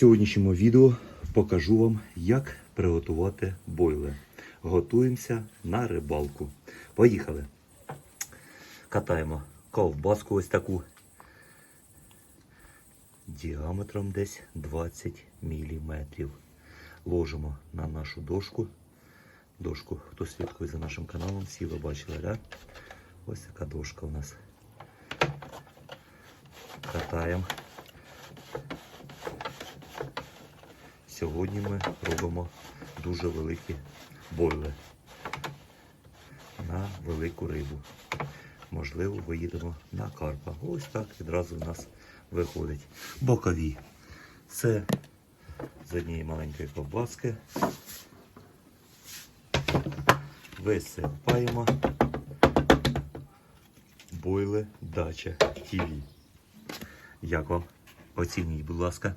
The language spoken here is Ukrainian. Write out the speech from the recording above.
сьогоднішньому відео покажу вам, як приготувати бойли. Готуємося на рибалку. Поїхали. Катаємо ковбаску ось таку. Діаметром десь 20 мм. Ложимо на нашу дошку. Дошку, хто слідкує за нашим каналом, всі ви бачили, да? Ось така дошка у нас. Катаємо. Сьогодні ми робимо дуже великі бойли на велику рибу. Можливо, виїдемо на карпа. Ось так відразу у нас виходить. Бокові. Це з однієї маленької ковбаски. Висипаємо бойли Дача ТВ. Як вам? Оцініть, будь ласка.